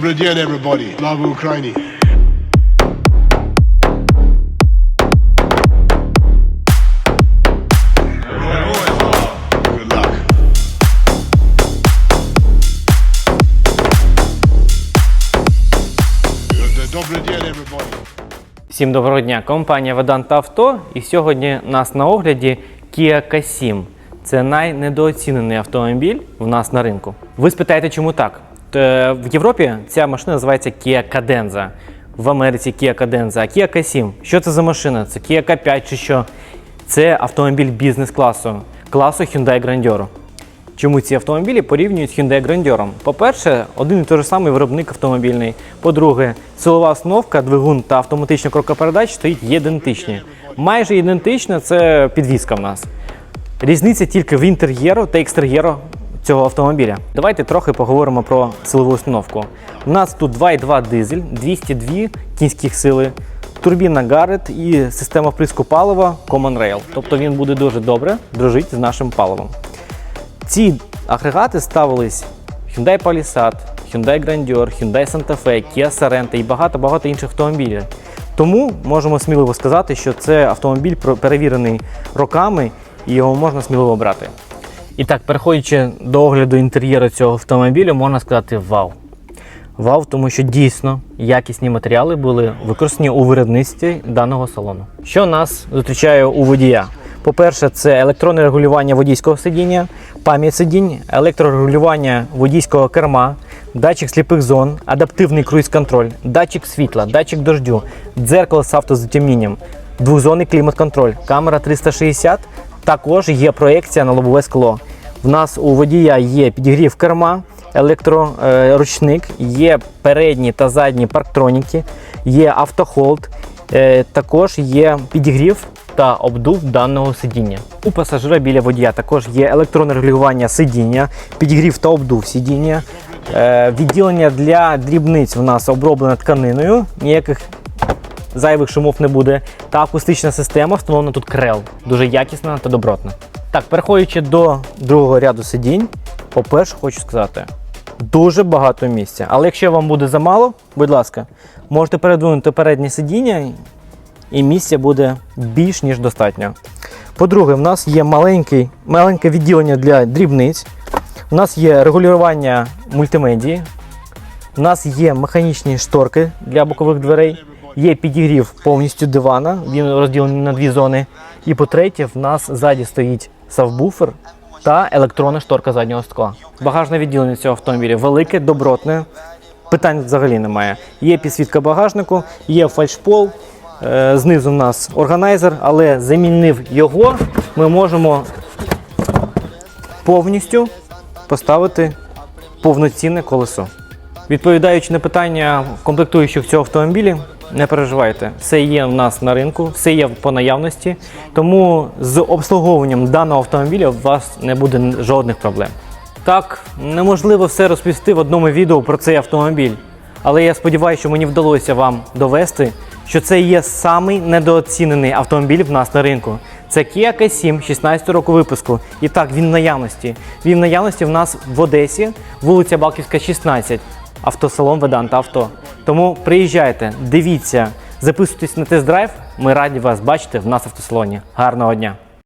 Добрый день, everybody. Слава. Good- Добрий день, everybody. Всім доброго дня, компанія Веданта Авто. І сьогодні у нас на огляді Kia K7. Це найнедооцінений автомобіль в нас на ринку. Ви спитаєте, чому так? Т- В Європі ця машина називається Kia Cadenza. В Америці Kia Cadenza, а Kia K7. Що це за машина? Це Kia K5 чи що? Це автомобіль бізнес-класу, класу Hyundai Grandeur. Чому ці автомобілі порівнюють з Hyundai Grandeur? По-перше, один і той же самий виробник автомобільний. По-друге, силова основка, двигун та автоматична коробка передач стоїть ідентичні. Майже ідентична це підвізка в нас. Різниця тільки в інтер'єру та екстер'єру цього автомобіля. Давайте трохи поговоримо про силову установку. У нас тут 2,2 дизель, 202 кінських сили, турбіна Garrett і система вприску палива Common Rail. Тобто він буде дуже добре дружити з нашим паливом. Ці агрегати ставились Hyundai Palisade, Hyundai Grandeur, Hyundai Santa Fe, Kia Sorento і багато-багато інших автомобілів. Тому можемо сміливо сказати, що це автомобіль перевірений роками і його можна сміливо брати. І так, переходячи до огляду інтер'єру цього автомобіля, можна сказати вау. Вау, тому що дійсно якісні матеріали були використані у виробництві даного салону. Що нас зустрічає у водія? По-перше, це електронне регулювання водійського сидіння, пам'ять сидінь, електрорегулювання водійського керма, датчик сліпих зон, адаптивний круїз-контроль, датчик світла, датчик дождю, дзеркало з автозатемнінням, двохзонний клімат-контроль, камера 360, також є проекція на лобове скло. В нас у водія є підігрів керма, електроручник, є передні та задні парктроніки, є автохолд, е, також є підігрів та обдув даного сидіння. У пасажира біля водія також є електронне регулювання сидіння, підігрів та обдув сидіння. Е, Відділення для дрібниць в нас оброблене тканиною, ніяких зайвих шумов не буде. Та акустична система встановлена тут крел, дуже якісна та добротна. Так, переходячи до другого ряду сидінь, по-перше, хочу сказати, дуже багато місця. Але якщо вам буде замало, будь ласка, можете передвинути переднє сидіння, і місця буде більш ніж достатньо. По-друге, в нас є маленький, маленьке відділення для дрібниць. У нас є регулювання мультимедії, у нас є механічні шторки для бокових дверей, є підігрів повністю дивана, він розділений на дві зони. І по-третє, в нас ззаді стоїть сабвуфер та електронна шторка заднього скла. Багажне відділення цього автомобіля велике, добротне. Питань взагалі немає. Є підсвітка багажнику, є фальшпол. е, Знизу у нас органайзер, але замінив його, ми можемо повністю поставити повноцінне колесо. Відповідаючи на питання комплектуючих цього автомобілі, не переживайте, все є в нас на ринку, все є по наявності, тому з обслуговуванням даного автомобіля у вас не буде жодних проблем. Так, неможливо все розповісти в одному відео про цей автомобіль, але я сподіваюся, що мені вдалося вам довести, що це є самий недооцінений автомобіль в нас на ринку. Це Kia K7 16 року випуску. І так, він в наявності. Він в наявності в нас в Одесі, вулиця Балківська, 16, автосалон Веданта Авто. Тому приїжджайте, дивіться, записуйтесь на тест-драйв. Ми раді вас бачити в нас автосалоні. Гарного дня!